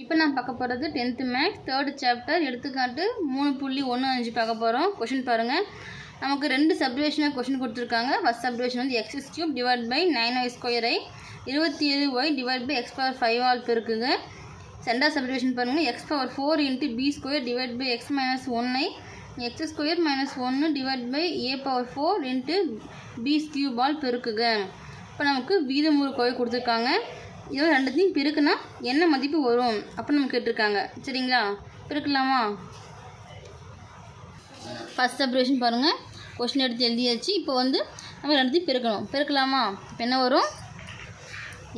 இப்போ நான் பார்க்க போகிறது டென்த்து மேக்ஸ் தேர்டு சாப்டர் எடுத்துக்காட்டு மூணு புள்ளி ஒன்று அஞ்சு பார்க்க போகிறோம் கொஷின் பாருங்கள் நமக்கு ரெண்டு சப்டிவேஷனாக கொஷின் கொடுத்துருக்காங்க. ஃபஸ்ட் சப்டிவேஷன் வந்து X cube divide by nine Y ஸ்கொயரை இருபத்தி ஏழு Y divide by X power five all பெருக்குங்க. சென்டா சப்டிவேஷன் பாருங்கள் X power four into B square divide by X minus ஒன்னை எக்ஸ் ஸ்கொயர் மைனஸ் ஒன்று divide by A power four into B cube all பெருக்குங்க. இப்போ நமக்கு வீதமுறு கோயில் கொடுத்துருக்காங்க. இதோ ரெண்டுத்தையும் பிறக்குன்னா என்ன மதிப்பு வரும்? அப்படின்னு நம்ம கேட்டிருக்காங்க. சரிங்களா? பிறக்கலாமா ஃபஸ்ட் செப்ரேஷன் பாருங்கள் கொஷின் எடுத்து எழுதியாச்சு. இப்போ வந்து நம்ம ரெண்டுத்தையும் பிறக்கணும் பிறக்கலாமா இப்போ என்ன வரும்?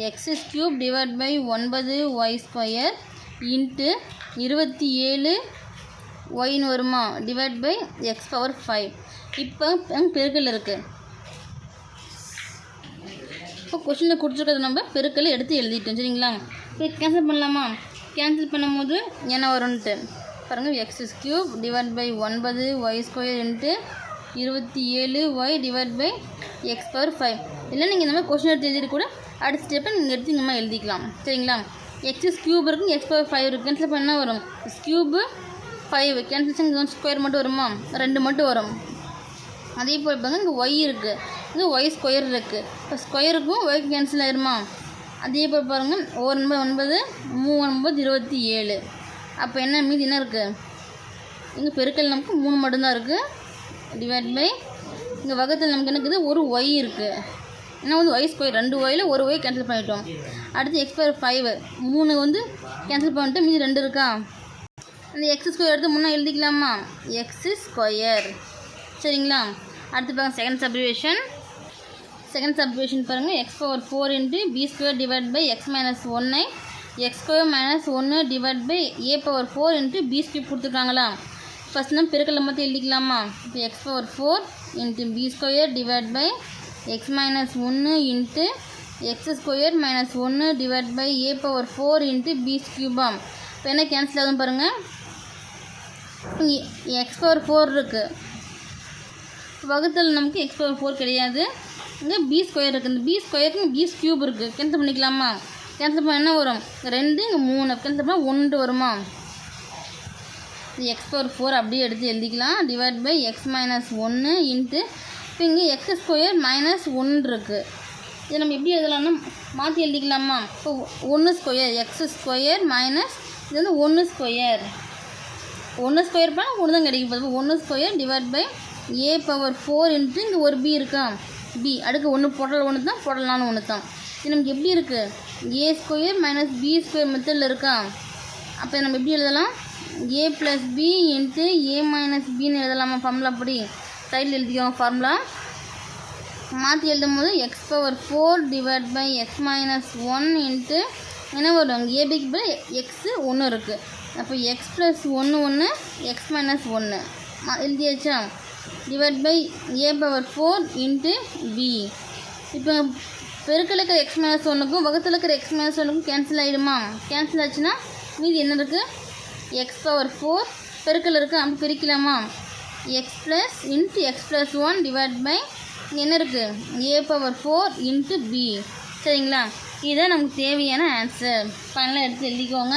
எக்ஸஸ் க்யூப் டிவைட் பை ஒன்பது ஒய் ஸ்கொயர் இன்ட்டு இருபத்தி ஏழு ஒயின்னு வருமா? Divide by X power five இப்போ பெருக்கல் இருக்குது இப்போ கொஷினில் கொடுத்துருக்கறது நம்ம பெருக்கல் எடுத்து எழுதிட்டோம் சரிங்களா? இப்போ கேன்சல் பண்ணலாமா? கேன்சல் பண்ணும்போது என்ன வரும்ன்ட்டு பாருங்கள் எக்ஸ் கியூப் டிவைட் பை ஒன்பது ஒய் ஸ்கொயர் இன்ட்டு இருபத்தி ஏழு Y divide by X power five இல்லை நீங்கள் இந்த மாதிரி கொஷின் எடுத்து எழுதிட்டு கூட அடுத்த ஸ்டெப்பை நீங்கள் எடுத்து இந்த மாதிரி எழுதிக்கலாம் சரிங்களா? எக்ஸ் கியூப் இருக்கும் எக்ஸ் பவர் ஃபைவ் இருக்குது கேன்சல் பண்ணால் வரும். கியூபு ஃபைவ் கேன்சல் ஸ்கொயர் மட்டும் வருமா? ரெண்டு மட்டும் வரும். அதே போல் பாருங்கள் இங்கே ஒய் இருக்குது இது ஒய் ஸ்கொயர் இருக்குது இப்போ ஸ்கொயருக்கும் ஒய் கேன்சல் ஆயிருமா? அதே போல் பாருங்கள் ஒரு ஒன்பது ஒன்பது மூணு ஒன்பது இருபத்தி ஏழு. அப்போ என்ன மீதி என்ன இருக்குது இங்கே பெருக்கல் நமக்கு மூணு மட்டும்தான் இருக்குது டிவைட் பை இங்கே வகத்தில் நமக்கு என்ன இருக்குது? ஒரு ஒய் இருக்குது என்ன வந்து ஒய் ஸ்கொயர் ரெண்டு ஒயில் ஒரு ஒய் கேன்சல் பண்ணிட்டோம். அடுத்து எக்ஸ் ஃபைவ் மூணு வந்து கேன்சல் பண்ணிட்டு மீதி ரெண்டு இருக்கா? அந்த எக்ஸ் ஸ்கொயர் எடுத்து முன்னே எழுதிக்கலாமா? எக்ஸ் ஸ்கொயர் சரிங்களா? அடுத்து பாருங்கள் செகண்ட் சப்ரிவேஷன் செகண்ட் சப்டிவிஷன் பாருங்கள் X power four into B square divide by X minus ஒன்னை எக்ஸ் ஸ்கொயர் மைனஸ் ஒன்று divide by A power four into B square கொடுத்துருக்காங்களா ஃபஸ்ட் நம்ம பெருக்கலை மட்டும் எழுதிக்கலாமா? இப்போ X power four into B square divide by X minus ஒன்று into X square minus ஒன்று divide by A power four into B ஸ்கியூபாம் இப்போ என்ன கேன்சல் ஆகும் பாருங்கள் எக்ஸ் பவர் ஃபோர் இருக்குது வகுத்தல் நமக்கு எக்ஸ் பவர் ஃபோர் கிடையாது. இங்கே பி ஸ்கொயர் இருக்குது இந்த பி ஸ்கொயருக்கு பி க்யூப் இருக்குது கேன்சல் பண்ணிக்கலாமா? கேன்சல் பண்ண என்ன வரும்? ரெண்டு இங்கே மூணு. கேன்சல் பண்ணால் ஒன்று வருமா? எக்ஸ் பவர் ஃபோர் அப்படியே எடுத்து எழுதிக்கலாம். டிவைட் பை எக்ஸ் மைனஸ் ஒன்று இன்ட்டு இப்போ இங்கே எக்ஸ் ஸ்கொயர் மைனஸ் ஒன்று இருக்குது இதை நம்ம எப்படி எழுதலாம்னா மாற்றி எழுதிக்கலாமா? இப்போ ஒன்று ஸ்கொயர் எக்ஸ் ஸ்கொயர் மைனஸ் இது வந்து ஒன்று ஸ்கொயர் ஒன்று ஸ்கொயர் பண்ணால் ஒன்று தான் கிடைக்கும் போது ஒன்று square divide by a power four into இங்கே ஒரு பி இருக்கா? பி அடுக்கு ஒன்று பொடல் ஒன்று தான் பொடலான ஒன்று தான் இது நமக்கு எப்படி இருக்குது a square minus b square மெத்தடில் இருக்கா? அப்போ நம்ம எப்படி எழுதலாம்? A plus b into a minus பின்னு எழுதலாமா ஃபார்முலா அப்படி? சைடில் எழுதிக்கோங்க ஃபார்முலா மாற்றி எழுதும் போது x power four divide by x minus one into என்ன வரும்? ஏபிக்கு பதில் எக்ஸு ஒன்று இருக்குது அப்போ எக்ஸ் ப்ளஸ் ஒன்று ஒன்று எக்ஸ் மைனஸ் ஒன்று எழுதியாச்சா? Divide by a power four into b இப்போ பெருக்கில் இருக்கிற எக்ஸ் மைனஸ் ஒன்றுக்கும் வகுத்தில் இருக்கிற எக்ஸ் மைனஸ் ஒன்றுக்கும் கேன்சல் ஆகிடுமா கேன்சல் ஆச்சுன்னா மீதி என்ன இருக்குது எக்ஸ் பவர் ஃபோர் பெருக்கில் இருக்குது அப்படி பிரிக்கலாமா? X plus into x plus one divide by என்ன இருக்குது a power four into b சரிங்களா? இதுதான் நமக்கு தேவையான ஆன்சர் பண்ணலாம் எடுத்து எழுதிக்கோங்க.